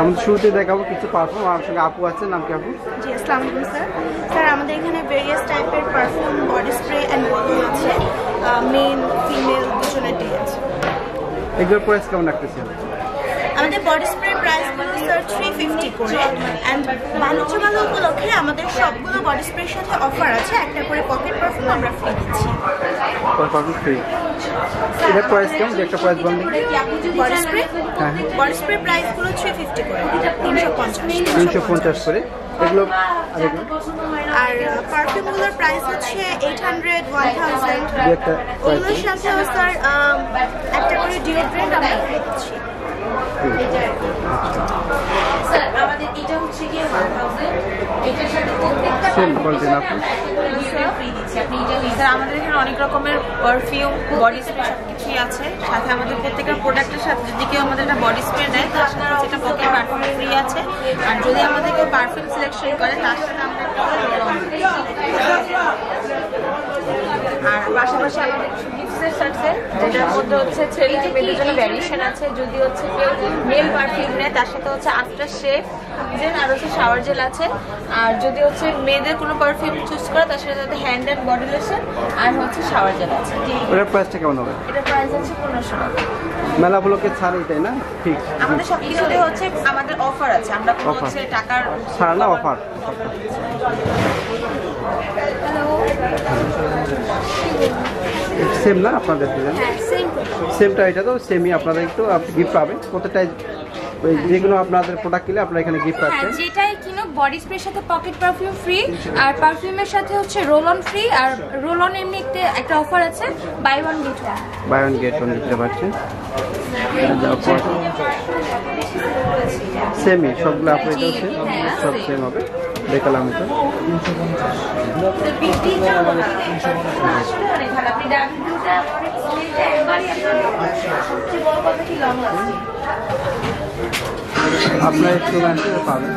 আমাদের শুরুতে দেখাবো কিছু পারফর্ম আমার সঙ্গে আপু আছে নাম কি আপু? জি আসসালামু আলাইকুম স্যার। স্যার আমাদের এখানে ভেরিয়াস টাইপের perfume body spray and bottle আছে। মেল ফিমেল দুজনেরটাই আছে। এগুলোর প্রাইস কেমন রাখতেছেন আমাদের বডি স্প্রে প্রাইসগুলো স্যার থ্রি ফিফটি করে। অ্যান্ড বাণিজ্য মেলা উপলক্ষে আমাদের সবগুলো বডি স্প্রের সাথে অফার আছে। একটা করে পকেট পারফিউম আমরা ফ্রি দিচ্ছি। পারফিউম ফ্রি এটার প্রাইস কেমন? যে একটা প্রাইস বলুন বডি স্প্রে হ্যাঁ বডি স্প্রে প্রাইসগুলো থ্রি ফিফটি করে। তিনশো পঞ্চাশ। তিনশো পঞ্চাশ করে। এগুলো আর পারফিউমগুলোর প্রাইস হচ্ছে এইট হান্ড্রেড ওয়ান থাউজেন্ড দু একটা ওগুলোর সাথেও স্যার একটা করে ডিওড্রেন্ট আমরা দিয়ে দিচ্ছি স্যার আমাদের এটা হচ্ছে গিয়ে ওয়ান থাউজেন্ড এটার সাথে প্রত্যেকটা Same quality না আপু? ফ্রি দিচ্ছি আপনি স্যার, আমাদের এখানে অনেক রকমের পারফিউম বডি স্প্রে সব আছে সাথে আমাদের প্রত্যেকটা প্রোডাক্টের সাথে যদি কেউ আমাদের একটা বডি স্প্রে দেয়, তার সাথে সেটা পকেট পারফিউম ফ্রি আছে আর যদি আমাদের কেউ পারফিউম সিলেকশন করে, তার সাথে আমরা একটা roll-on দিই। আর পাশাপাশি আমাদের কিছু গিফট আছে যেটার মধ্যে হচ্ছে ছেলে মেয়েদের জন্য ভ্যারিয়েশন আছে যদি হচ্ছে কেউ মেল পারফিউম নেয় তার সাথে হচ্ছে আফটার শেভ জেল আর হচ্ছে শাওয়ার জেল আছে। আর যদি হচ্ছে মেয়েদের কোনো পারফিউম চুজ করে তার সাথে হ্যান্ড অ্যান্ড বডি লোশন আর হচ্ছে শাওয়ার জেল আছে। ওটার প্রাইসটা কেমন হবে? এটা প্রাইস হচ্ছে পনেরোশো টাকা। মেলা উপলক্ষে ছাড় তাই না? ঠিক। আমাদের সব কিছুতে হচ্ছে আমাদের অফার আছে। আমরা কোনো হচ্ছে টাকার ছাড় না অফার সেম না আপনাদের দুজন? সেমটা এটা তো সেমই আপনারা একটু গিফট পাবেন। প্রত্যেকটাই ওই যেগুলো আপনাদের প্রোডাক্ট কিনলে আপনারা এখানে গিফট হ্যাঁ পাচ্ছেন। যেটাই কিনো বডি স্প্রের সাথে পকেট পারফিউম ফ্রি আর পারফিউমের সাথে হচ্ছে রোল অন ফ্রি আর রোল অন এমনি একটা একটা অফার আছে buy one get one buy one get one দিতে পারছেন সেমই সবগুলো আপনার হচ্ছে সব সেম হবে। দেখালাম তো আসলে অনেক ভালো আপনি ডাবল ব্লুটা একবারই আপনার একটু পাবেন।